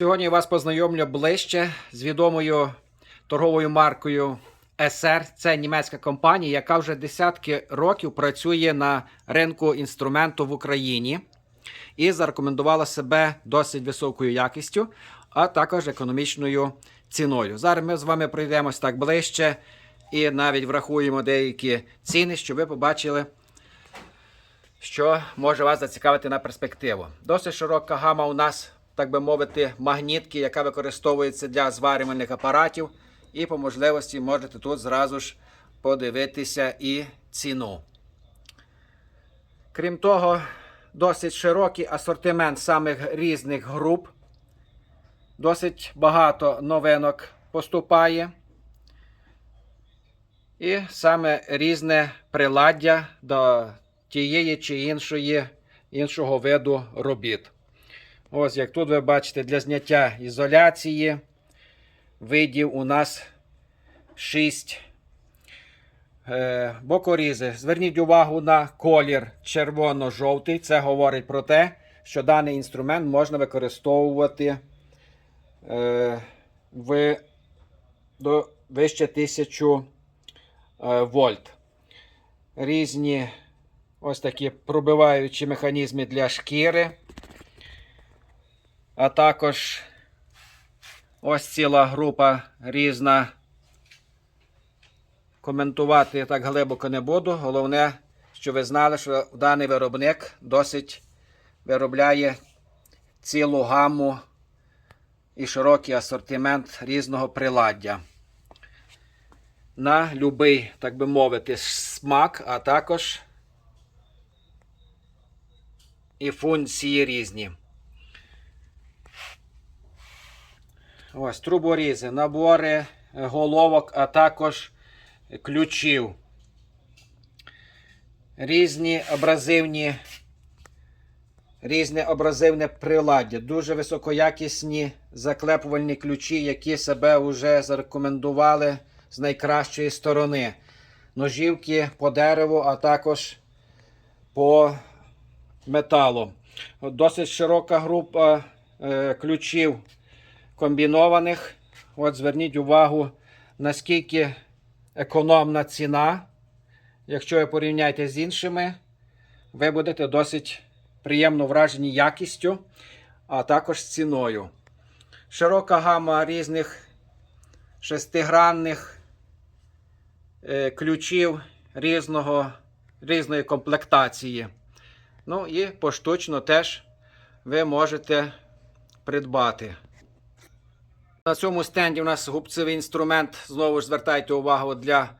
Сьогодні я вас познайомлю ближче з відомою торговою маркою SR. Це німецька компанія, яка вже десятки років працює на ринку інструменту в Україні і зарекомендувала себе досить високою якістю, а також економічною ціною. Зараз ми з вами пройдемось так ближче і навіть врахуємо деякі ціни, щоб ви побачили що може вас зацікавити на перспективу. Досить широка гама у нас, так би мовити, магнітки, яка використовується для зварювальних апаратів. І по можливості можете тут зразу ж подивитися і ціну. Крім того, досить широкий асортимент самих різних груп. Досить багато новинок поступає. І саме різне приладдя до тієї чи іншої, іншого виду робіт. Ось як тут ви бачите, для зняття ізоляції видів у нас 6 е, бокорізи. Зверніть увагу на колір червоно-жовтий. Це говорить про те, що даний інструмент можна використовувати е, в, до вище 1000 е, вольт. Різні ось такі пробиваючі механізми для шкіри. А також ось ціла група різна. Коментувати я так глибоко не буду. Головне, що ви знали, що даний виробник досить виробляє цілу гаму і широкий асортимент різного приладдя. На любий, так би мовити, смак, а також і функції різні. Ось труборізи, набори е, головок, а також ключів. Різні абразивні, різне абразивне приладдя. Дуже високоякісні заклепувальні ключі, які себе вже зарекомендували з найкращої сторони. Ножівки по дереву, а також по металу. Досить широка група е, ключів комбінованих. От Зверніть увагу, наскільки економна ціна. Якщо ви порівняєте з іншими, ви будете досить приємно вражені якістю, а також ціною. Широка гама різних шестигранних е, ключів різного, різної комплектації. Ну і поштучно теж ви можете придбати. На цьому стенді у нас губцевий інструмент. Знову ж звертайте увагу для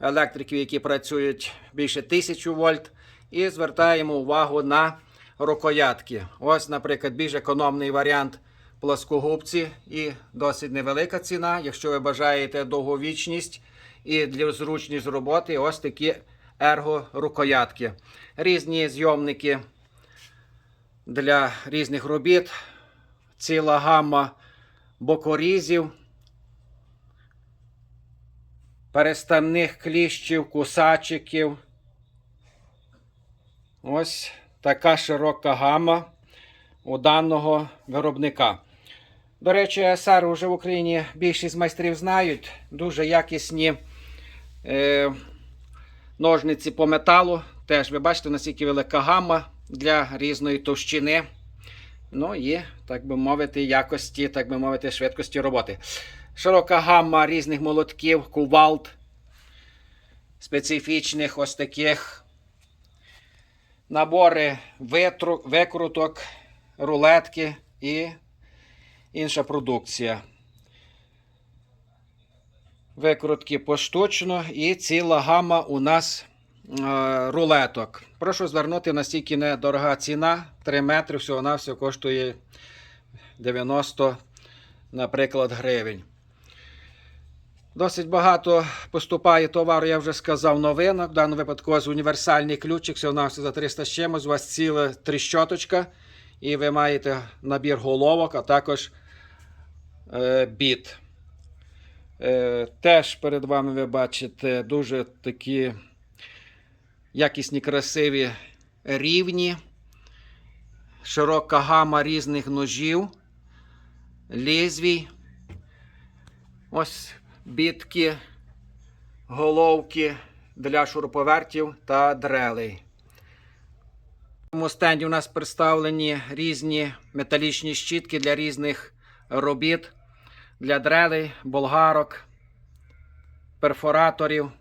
електриків, які працюють більше 1000 вольт. І звертаємо увагу на рукоятки. Ось, наприклад, більш економний варіант плоскогубці і досить невелика ціна. Якщо ви бажаєте довговічність і для зручність роботи, ось такі ерго-рукоятки. Різні зйомники для різних робіт, ціла гамма бокорізів, переставних кліщів, кусачиків. Ось така широка гама у даного виробника. До речі, СР вже в Україні більшість майстрів знають. Дуже якісні е, ножниці по металу. Теж ви бачите, наскільки велика гама для різної товщини. Ну і, так би мовити, якості, так би мовити, швидкості роботи. Широка гамма різних молотків, кувалд, специфічних ось таких набори витру, викруток, рулетки і інша продукція. Викрутки поштучно і ціла гама у нас рулеток. Прошу звернути настільки недорога ціна. 3 метри всього на всього коштує 90, наприклад, гривень. Досить багато поступає товару, я вже сказав, новинок. В даному випадку ось універсальний ключик, всього на за 300 з чимось. У вас ціла тріщоточка. І ви маєте набір головок, а також е, біт. Е, теж перед вами ви бачите дуже такі якісні, красиві рівні, широка гама різних ножів. лізвій. Ось бітки, головки для шуруповертів та дрелей. В цьому стенді у нас представлені різні металічні щітки для різних робіт, для дрелей, болгарок, перфораторів.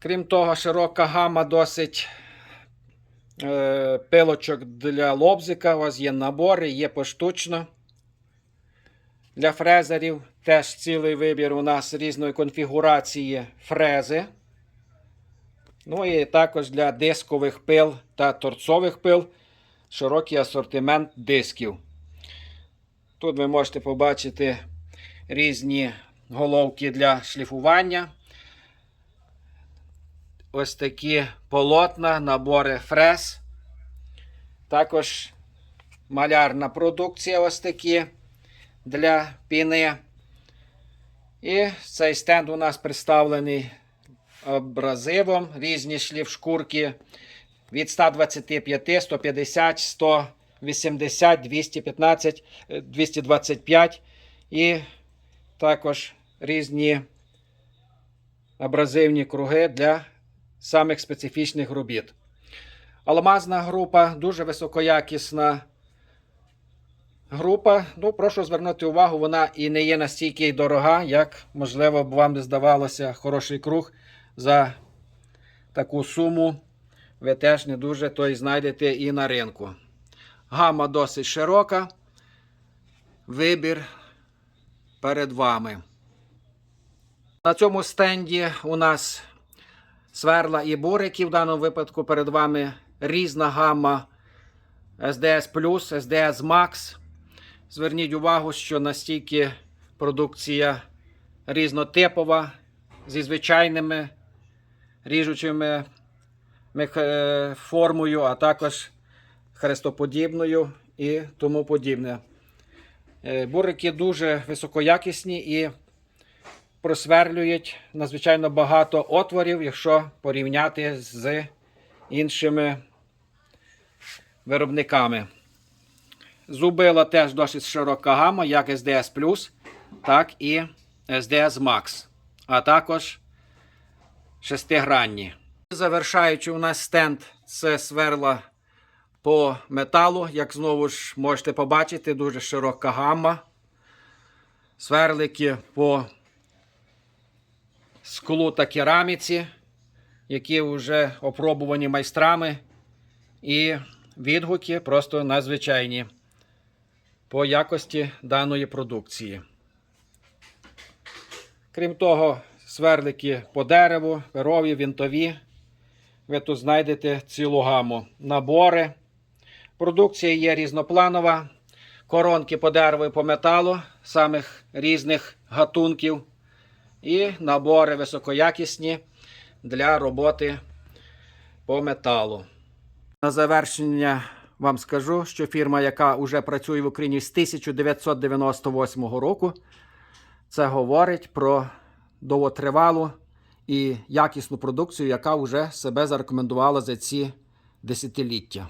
Крім того, широка гама досить е, пилочок для лобзика. У вас є набори, є поштучно. Для фрезерів теж цілий вибір у нас різної конфігурації фрези. Ну і також для дискових пил та торцових пил широкий асортимент дисків. Тут ви можете побачити різні головки для шліфування. Ось такі полотна, набори фрез. Також малярна продукція ось такі для піни. І цей стенд у нас представлений абразивом. Різні шліфшкурки від 125, 150, 180, 215, е, 225 і також різні абразивні круги для самих специфічних робіт. Алмазна група дуже високоякісна група. Ну, прошу звернути увагу, вона і не є настільки дорога, як, можливо, б вам здавалося хороший круг за таку суму. Ви теж не дуже той знайдете і на ринку. Гама досить широка. Вибір перед вами. На цьому стенді у нас сверла і бурики. В даному випадку перед вами різна гамма SDS SDS Max. Зверніть увагу, що настільки продукція різнотипова зі звичайними ріжучими е, формою, а також хрестоподібною і тому подібне. Е, Бурики дуже високоякісні і просверлюють надзвичайно багато отворів, якщо порівняти з іншими виробниками. Зубила теж досить широка гама, як SDS так і SDS Max, а також шестигранні. Завершаючи у нас стенд, це сверла по металу. Як знову ж можете побачити, дуже широка гамма. Сверлики по склу та кераміці, які вже опробувані майстрами. І відгуки просто надзвичайні по якості даної продукції. Крім того, сверлики по дереву, перові, вінтові. Ви тут знайдете цілу гаму. Набори. Продукція є різнопланова. Коронки по дереву і по металу самих різних гатунків. І набори високоякісні для роботи по металу. На завершення вам скажу, що фірма, яка вже працює в Україні з 1998 року, це говорить про довготривалу і якісну продукцію, яка вже себе зарекомендувала за ці десятиліття.